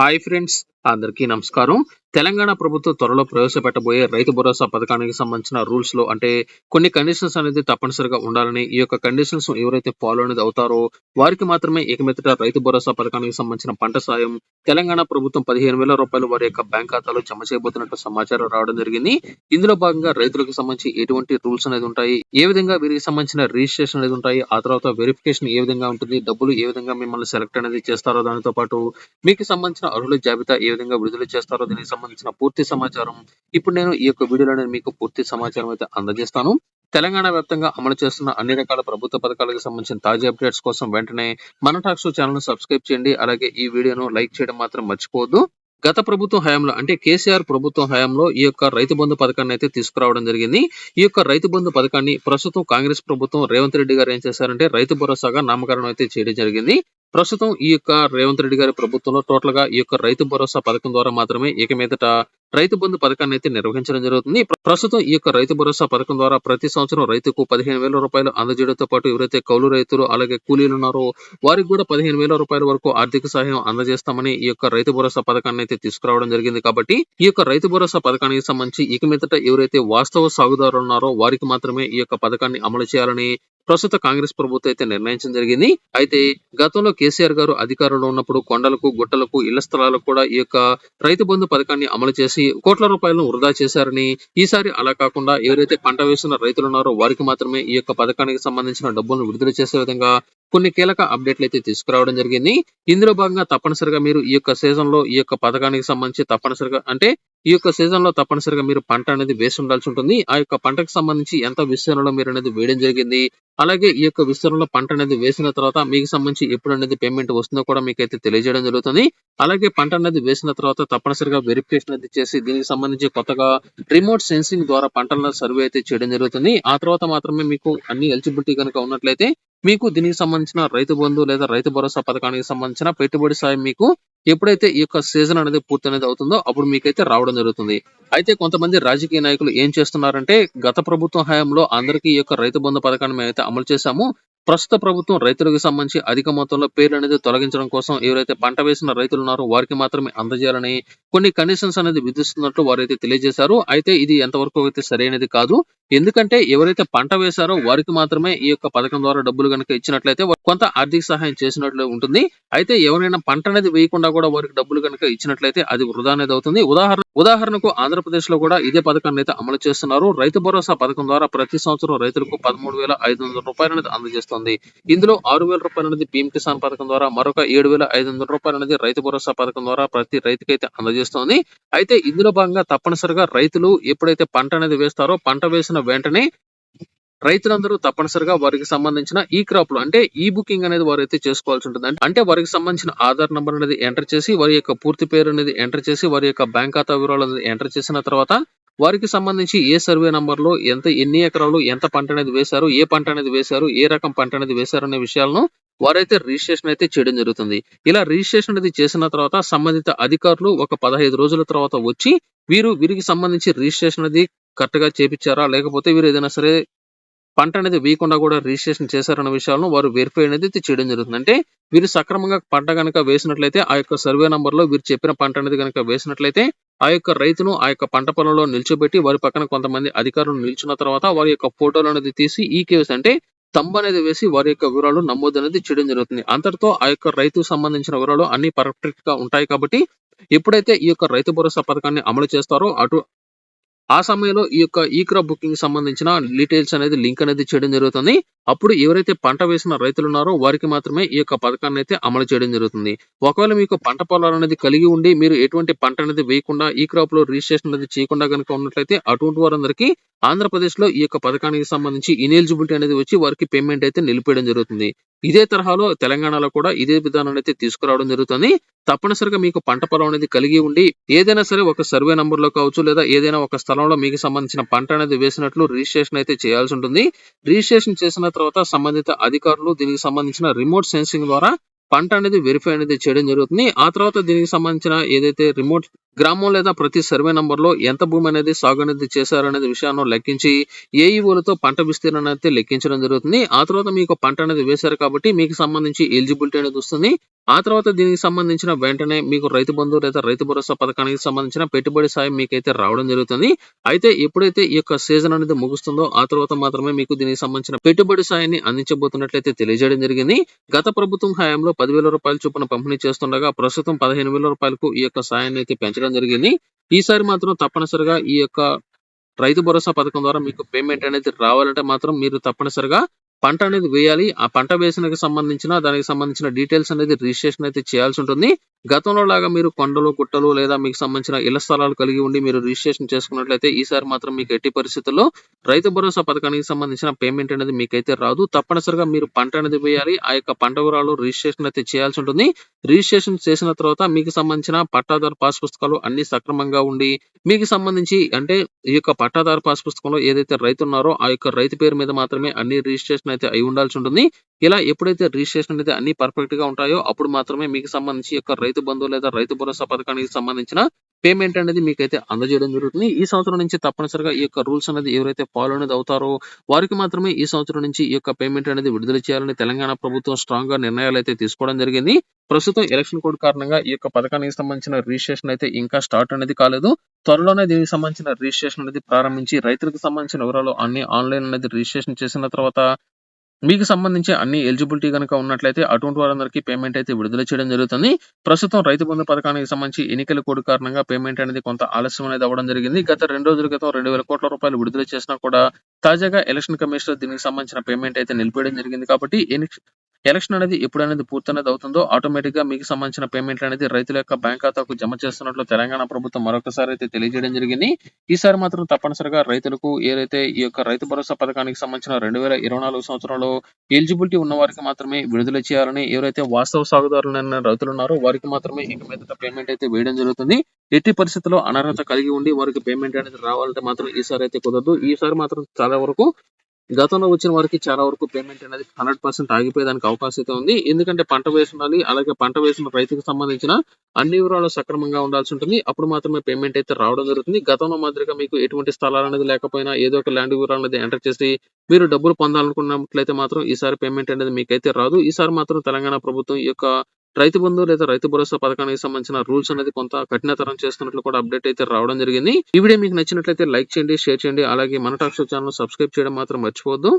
Hi friends అందరికీ నమస్కారం. తెలంగాణ ప్రభుత్వం త్వరలో ప్రవేశపెట్టబోయే రైతు భరోసా పథకానికి సంబంధించిన రూల్స్లో అంటే కొన్ని కండిషన్స్ అనేది తప్పనిసరిగా ఉండాలని ఈ యొక్క కండిషన్స్ ఎవరైతే ఫాలో అనేది అవుతారో వారికి మాత్రమే ఏకమితట రైతు భరోసా పథకానికి సంబంధించిన పంట సాయం తెలంగాణ ప్రభుత్వం పదిహేను వేల రూపాయలు వారి యొక్క బ్యాంక్ ఖాతాలో జమ చేయబోతున్నట్టు సమాచారం రావడం జరిగింది. ఇందులో భాగంగా రైతులకు సంబంధించి ఎటువంటి రూల్స్ అనేది ఉంటాయి ఏ విధంగా వీరికి సంబంధించిన రిజిస్ట్రేషన్ అనేది ఉంటాయి ఆ తర్వాత వెరిఫికేషన్ ఏ విధంగా ఉంటుంది డబ్బులు ఏ విధంగా మిమ్మల్ని సెలెక్ట్ అనేది చేస్తారో దానితో పాటు మీకు సంబంధించిన అర్హుల జాబితా ఏ విధంగా విడుదల చేస్తారో దీనికి సంబంధించిన పూర్తి సమాచారం ఇప్పుడు నేను ఈ యొక్క వీడియోలో నేను మీకు పూర్తి సమాచారం అయితే అందజేస్తాను. తెలంగాణ వ్యాప్తంగా అమలు చేస్తున్న అన్ని రకాల ప్రభుత్వ పథకాలకు సంబంధించిన తాజా అప్డేట్స్ కోసం వెంటనే మన టాక్స్ ఛానల్ సబ్స్క్రైబ్ చేయండి. అలాగే ఈ వీడియోను లైక్ చేయడం మాత్రం మర్చిపోవద్దు. గత ప్రభుత్వం హయాంలో అంటే కేసీఆర్ ప్రభుత్వం హయాంలో ఈ యొక్క రైతు బంధు పథకాన్ని అయితే తీసుకురావడం జరిగింది. ఈ యొక్క రైతు బంధు పథకాన్ని ప్రస్తుతం కాంగ్రెస్ ప్రభుత్వం రేవంత్ రెడ్డి గారు ఏం చేశారంటే రైతు భరోసాగా నామకరణం అయితే చేయడం జరిగింది. ప్రస్తుతం ఈ యొక్క రేవంత్ రెడ్డి గారి ప్రభుత్వంలో టోటల్గా ఈ యొక్క రైతు భరోసా పథకం ద్వారా మాత్రమే ఇక మీదట రైతు బంధు పథకాన్ని అయితే నిర్వహించడం జరుగుతుంది. ప్రస్తుతం ఈ యొక్క రైతు భరోసా పథకం ద్వారా ప్రతి సంవత్సరం రైతుకు పదిహేను వేల రూపాయలు అందజేయడంతో పాటు ఎవరైతే కౌలు రైతులు అలాగే కూలీలు ఉన్నారో వారికి కూడా పదిహేను వేల రూపాయల వరకు ఆర్థిక సహాయం అందజేస్తామని ఈ యొక్క రైతు భరోసా పథకాన్ని అయితే తీసుకురావడం జరిగింది. కాబట్టి ఈ యొక్క రైతు భరోసా పథకానికి సంబంధించి ఇక మీదట ఎవరైతే వాస్తవ సాగుదారులు ఉన్నారో వారికి మాత్రమే ఈ యొక్క పథకాన్ని అమలు చేయాలని ప్రస్తుత కాంగ్రెస్ ప్రభుత్వం అయితే నిర్ణయించడం జరిగింది. అయితే గతంలో కేసీఆర్ గారు అధికారంలో ఉన్నప్పుడు కొండలకు గుట్టలకు ఇళ్ళ స్థలాలకు కూడా ఈ యొక్క రైతు బంధు పథకాన్ని అమలు చేసి కోట్ల రూపాయలను వృధా చేశారని ఈసారి అలా కాకుండా ఎవరైతే పంట వేస్తున్న రైతులు ఉన్నారో వారికి మాత్రమే ఈ యొక్క పథకానికి సంబంధించిన డబ్బులను విడుదల చేసే విధంగా కొన్ని కీలక అప్డేట్లు అయితే తీసుకురావడం జరిగింది. ఇందులో భాగంగా తప్పనిసరిగా మీరు ఈ యొక్క సీజన్లో ఈ యొక్క పథకానికి సంబంధించి తప్పనిసరిగా అంటే ఈ యొక్క సీజన్లో తప్పనిసరిగా మీరు పంట అనేది వేసి ఉండాల్సి ఉంటుంది. ఆ యొక్క పంటకు సంబంధించి ఎంత విస్తీర్ణంలో మీరు అనేది వేయడం జరిగింది. అలాగే ఈ యొక్క విస్తీర్ణంలో పంట అనేది వేసిన తర్వాత మీకు సంబంధించి ఎప్పుడు అనేది పేమెంట్ వస్తుందో కూడా మీకు అయితే తెలియజేయడం జరుగుతుంది. అలాగే పంట అనేది వేసిన తర్వాత తప్పనిసరిగా వెరిఫికేషన్ అనేది చేసి దీనికి సంబంధించి కొత్తగా రిమోట్ సెన్సింగ్ ద్వారా పంటల సర్వే అయితే చేయడం జరుగుతుంది. ఆ తర్వాత మాత్రమే మీకు అన్ని ఎలిజిబిలిటీ కనుక ఉన్నట్లయితే మీకు దీనికి సంబంధించిన రైతు బంధు లేదా రైతు భరోసా పథకానికి సంబంధించిన పెట్టుబడి సాయం మీకు ఎప్పుడైతే ఈ యొక్క సీజన్ అనేది పూర్తి అనేది అవుతుందో అప్పుడు మీకైతే రావడం జరుగుతుంది. అయితే కొంతమంది రాజకీయ నాయకులు ఏం చేస్తున్నారంటే గత ప్రభుత్వం హయాంలో అందరికీ ఈ యొక్క రైతు బంధు పథకాన్ని మేమైతే అమలు చేశాము. ప్రస్తుత ప్రభుత్వం రైతులకు సంబంధించి అధిక మొత్తంలో పేర్లు అనేది తొలగించడం కోసం ఎవరైతే పంట వేసిన రైతులు ఉన్నారో వారికి మాత్రమే అందజేయాలని కొన్ని కండిషన్స్ అనేది విధిస్తున్నట్లు వారైతే తెలియజేశారు. అయితే ఇది ఎంతవరకు అయితే సరైనది కాదు. ఎందుకంటే ఎవరైతే పంట వేశారో వారికి మాత్రమే ఈ యొక్క పథకం ద్వారా డబ్బులు కనుక ఇచ్చినట్లయితే కొంత ఆర్థిక సహాయం చేసినట్లు ఉంటుంది. అయితే ఎవరైనా పంట అనేది వేయకుండా కూడా వారికి డబ్బులు కనుక ఇచ్చినట్లయితే అది వృధా అనేది అవుతుంది. ఉదాహరణ ఉదాహరణకు ఆంధ్రప్రదేశ్లో కూడా ఇదే పథకాన్ని అయితే అమలు చేస్తున్నారు. రైతు భరోసా పథకం ద్వారా ప్రతి సంవత్సరం రైతులకు పదమూడు వేల ఐదు వందల రూపాయలు అనేది అందజేస్తుంది. ఇందులో ఆరు వేల రూపాయలు అనేది పీఎం కిసాన్ పథకం ద్వారా మరొక ఏడు వేల ఐదు వందల రూపాయలు అనేది రైతు భరోసా పథకం ద్వారా ప్రతి రైతుకైతే అందజేస్తుంది. అయితే ఇందులో భాగంగా తప్పనిసరిగా రైతులు ఎప్పుడైతే పంట అనేది వేస్తారో పంట వేసిన వెంటనే రైతులందరూ తప్పనిసరిగా వారికి సంబంధించిన ఈ క్రాప్లో అంటే ఈ బుకింగ్ అనేది వారు అయితే చేసుకోవాల్సి ఉంటుంది. అంటే వారికి సంబంధించిన ఆధార్ నంబర్ అనేది ఎంటర్ చేసి వారి యొక్క పూర్తి పేరు అనేది ఎంటర్ చేసి వారి యొక్క బ్యాంక్ ఖాతా వివరాలు అనేది ఎంటర్ చేసిన తర్వాత వారికి సంబంధించి ఏ సర్వే నంబర్లో ఎంత ఎన్ని ఎకరాలు ఎంత పంట అనేది వేశారు ఏ పంట అనేది వేశారు ఏ రకం పంట అనేది వేశారు అనే విషయాలను వారైతే రిజిస్ట్రేషన్ అయితే చేయడం జరుగుతుంది. ఇలా రిజిస్ట్రేషన్ అనేది చేసిన తర్వాత సంబంధిత అధికారులు ఒక పదహైదు రోజుల తర్వాత వచ్చి వీరు వీరికి సంబంధించి రిజిస్ట్రేషన్ అనేది కరెక్ట్గా చేపించారా లేకపోతే వీరు ఏదైనా సరే పంట అనేది వేయకుండా కూడా రిజిస్ట్రేషన్ చేశారన్న విషయాలను వారు వెరిఫై అనేది చేయడం జరుగుతుంది. అంటే వీరు సక్రమంగా పంట కనుక వేసినట్లయితే ఆ యొక్క సర్వే నంబర్లో వీరు చెప్పిన పంట అనేది కనుక వేసినట్లయితే ఆ యొక్క రైతును ఆ యొక్క పంట పొలంలో నిల్చోబెట్టి వారి పక్కన కొంతమంది అధికారులు నిల్చున్న తర్వాత వారి యొక్క ఫోటోలు అనేది తీసి ఈ కేసు అంటే స్తంభ అనేది వేసి వారి యొక్క వివరాలు నమోదు అనేది చేయడం జరుగుతుంది. అంతటితో ఆ యొక్క రైతుకు సంబంధించిన వివరాలు అన్ని పర్ఫెక్ట్గా ఉంటాయి కాబట్టి ఎప్పుడైతే ఈ యొక్క రైతు భరోసా పథకాన్ని అమలు చేస్తారో అటు ఆ సమయంలో ఈ యొక్క ఈ క్రాప్ బుకింగ్ సంబంధించిన డీటెయిల్స్ అనేది లింక్ అనేది చేయడం జరుగుతుంది. అప్పుడు ఎవరైతే పంట వేసిన రైతులు ఉన్నారో వారికి మాత్రమే ఈ యొక్క పథకాన్ని అయితే అమలు చేయడం జరుగుతుంది. ఒకవేళ మీకు పంట పొలాలు అనేది కలిగి ఉండి మీరు ఎటువంటి పంట అనేది వేయకుండా ఈ క్రాప్లో రిజిస్ట్రేషన్ అనేది చేయకుండా కనుక ఉన్నట్లయితే అటువంటి వారందరికీ ఆంధ్రప్రదేశ్లో ఈ యొక్క పథకానికి సంబంధించి ఇనెలిజిబిలిటీ అనేది వచ్చి వారికి పేమెంట్ అయితే నిలిపేయడం జరుగుతుంది. ఇదే తరహాలో తెలంగాణలో కూడా ఇదే విధానం అయితే తీసుకురావడం జరుగుతుంది. తప్పనిసరిగా మీకు పంట పొలం అనేది కలిగి ఉండి ఏదైనా సరే ఒక సర్వే నంబర్లో కావచ్చు లేదా ఏదైనా ఒక స్థలం స్థలంలో మీకు సంబంధించిన పంట అనేది వేసినట్లు రిజిస్ట్రేషన్ అయితే చేయాల్సి ఉంటుంది. రిజిస్ట్రేషన్ చేసిన తర్వాత సంబంధిత అధికారులు దీనికి సంబంధించిన రిమోట్ సెన్సింగ్ ద్వారా పంట అనేది వెరిఫై అనేది చేయడం జరుగుతుంది. ఆ తర్వాత దీనికి సంబంధించిన ఏదైతే రిమోట్ గ్రామం లేదా ప్రతి సర్వే నంబర్‌లో ఎంత భూమి అనేది సాగు అనేది చేశారనేది విషయాన్ని లెక్కించి ఏఈఓలతో పంట విస్తీర్ణం అయితే లెక్కించడం జరుగుతుంది. ఆ తర్వాత మీకు పంట అనేది వేశారు కాబట్టి మీకు సంబంధించి ఎలిజిబిలిటీ అనేది వస్తుంది. ఆ తర్వాత దీనికి సంబంధించిన వెంటనే మీకు రైతు బంధు లేదా రైతు భరోసా పథకానికి సంబంధించిన పెట్టుబడి సాయం మీకైతే రావడం జరుగుతుంది. అయితే ఎప్పుడైతే ఈ యొక్క సీజన్ అనేది ముగుస్తుందో ఆ తర్వాత మాత్రమే మీకు దీనికి సంబంధించిన పెట్టుబడి సాయాన్ని అందించబోతున్నట్లయితే తెలియజేయడం జరిగింది. గత ప్రభుత్వం హయాంలో పదివేల రూపాయల చొప్పున పంపిణీ చేస్తుండగా ప్రస్తుతం పదిహేను వేల రూపాయలకు ఈ యొక్క సాయాన్ని అయితే పెంచడం జరిగింది. ఈసారి మాత్రం తప్పనిసరిగా ఈ యొక్క రైతు భరోసా పథకం ద్వారా మీకు పేమెంట్ అనేది రావాలంటే మాత్రం మీరు తప్పనిసరిగా పంట అనేది వేయాలి. ఆ పంట వేసినకి సంబంధించిన దానికి సంబంధించిన డీటెయిల్స్ అనేది రిజిస్ట్రేషన్ అయితే చేయాల్సి ఉంటుంది. గతంలో లాగా మీరు కొండలు, గుట్టలు లేదా మీకు సంబంధించిన ఇళ్ళ స్థలాలు కలిగి ఉండి మీరు రిజిస్ట్రేషన్ చేసుకున్నట్లయితే ఈసారి మాత్రం మీకు ఎట్టి పరిస్థితుల్లో రైతు భరోసా పథకానికి సంబంధించిన పేమెంట్ అనేది మీకైతే రాదు. తప్పనిసరిగా మీరు పంట అనేది వేయాలి. ఆ యొక్క పంట వివరాలు రిజిస్ట్రేషన్ అయితే చేయాల్సి ఉంటుంది. రిజిస్ట్రేషన్ చేసిన తర్వాత మీకు సంబంధించిన పట్టాదారు పాస్ పుస్తకాలు అన్ని సక్రమంగా ఉండి మీకు సంబంధించి అంటే ఈ యొక్క పట్టాదారు పాస్ పుస్తకంలో ఏదైతే రైతు ఉన్నారో ఆ యొక్క రైతు పేరు మీద మాత్రమే అన్ని రిజిస్ట్రేషన్ అయితే అయి ఉండాల్సి ఉంటుంది. ఇలా ఎప్పుడైతే రిజిస్ట్రేషన్ అయితే అన్ని పర్ఫెక్ట్గా ఉంటాయో అప్పుడు మాత్రమే మీకు సంబంధించి యొక్క రైతు బంధు లేదా రైతు భరోసా పథకానికి సంబంధించిన పేమెంట్ అనేది మీకైతే అందజేయడం జరుగుతుంది. ఈ సంవత్సరం నుంచి తప్పనిసరిగా ఈ యొక్క రూల్స్ అనేది ఎవరైతే ఫాలో అనేది అవుతారో వారికి మాత్రమే ఈ సంవత్సరం నుంచి ఈ యొక్క పేమెంట్ అనేది విడుదల చేయాలని తెలంగాణ ప్రభుత్వం స్ట్రాంగ్ నిర్ణయాలు అయితే తీసుకోవడం జరిగింది. ప్రస్తుతం ఎలక్షన్ కోడ్ కారణంగా ఈ యొక్క పథకానికి సంబంధించిన రిజిస్ట్రేషన్ అయితే ఇంకా స్టార్ట్ అనేది కాలేదు. త్వరలోనే దీనికి సంబంధించిన రిజిస్ట్రేషన్ అనేది ప్రారంభించి రైతులకు సంబంధించిన వివరాలు అన్ని ఆన్‌లైన్ అనేది రిజిస్ట్రేషన్ చేసిన తర్వాత మీకు సంబంధించి అన్ని ఎలిజిబిలిటీ కనుక ఉన్నట్లయితే అటువంటి వారందరికీ పేమెంట్ అయితే విడుదల చేయడం జరుగుతుంది. ప్రస్తుతం రైతు బంధు పథకానికి సంబంధించి ఎన్నికల కోడ్ కారణంగా పేమెంట్ అనేది కొంత ఆలస్యం అనేది అవ్వడం జరిగింది. గత రెండు రోజుల క్రితం రెండు వేల కోట్ల రూపాయలు విడుదల చేసినా కూడా తాజాగా ఎలక్షన్ కమిషనర్ దీనికి సంబంధించిన పేమెంట్ అయితే నిలిపేయడం జరిగింది కాబట్టి ఎన్ని ఎలక్షన్ అనేది ఎప్పుడనేది పూర్తనేది అవుతుందో ఆటోమేటిక్గా మీకు సంబంధించిన పేమెంట్ అనేది రైతుల యొక్క బ్యాంక్ ఖాతాకు జమ చేస్తున్నట్లు తెలంగాణ ప్రభుత్వం మరొకసారి అయితే తెలియజేయడం జరిగింది. ఈసారి మాత్రం తప్పనిసరిగా రైతులకు ఏదైతే ఈ యొక్క రైతు భరోసా పథకానికి సంబంధించిన 2024 సంవత్సరంలో ఎలిజిబిలిటీ ఉన్న వారికి మాత్రమే విడుదల చేయాలని ఎవరైతే వాస్తవ సాగుదారులైన రైతులున్నారో వారికి మాత్రమే ఇక మీదట పేమెంట్ అయితే వేయడం జరుగుతుంది. ఎట్టి పరిస్థితుల్లో అనర్హత కలిగి ఉండి వారికి పేమెంట్ అనేది రావాలంటే మాత్రం ఈసారి అయితే కుదరదు. ఈసారి మాత్రం చాలా వరకు గతంలో వచ్చిన వారికి చాలా వరకు పేమెంట్ అనేది 100% ఆగిపోయేదానికి అవకాశం అయితే ఉంది. ఎందుకంటే పంట వేసి అలాగే పంట వేసిన రైతుకు సంబంధించిన అన్ని వివరాలు సక్రమంగా ఉండాల్సి ఉంటుంది. అప్పుడు మాత్రమే పేమెంట్ అయితే రావడం జరుగుతుంది. గతంలో మాదిరిగా మీకు ఎటువంటి స్థలాలు అనేది లేకపోయినా ఏదో ఒక ల్యాండ్ వివరాలు అనేది ఎంటర్ చేసి మీరు డబ్బులు పొందాలనుకున్నట్లయితే మాత్రం ఈసారి పేమెంట్ అనేది మీకైతే రాదు. ఈసారి మాత్రం తెలంగాణ ప్రభుత్వం ఈ యొక్క రైతు బంధు లేదా రైతు భరోసా పథకానికి సంబంధించిన రూల్స్ అనేది కొంత కఠినతరం చేస్తున్నట్లు కూడా అప్డేట్ అయితే రావడం జరిగింది. ఈ వీడియో మీకు నచ్చినట్లయితే లైక్ చేయండి, షేర్ చేయండి. అలాగే మన టాక్ షో ఛానల్ సబ్స్క్రైబ్ చేయడం మాత్రం మర్చిపోవద్దు.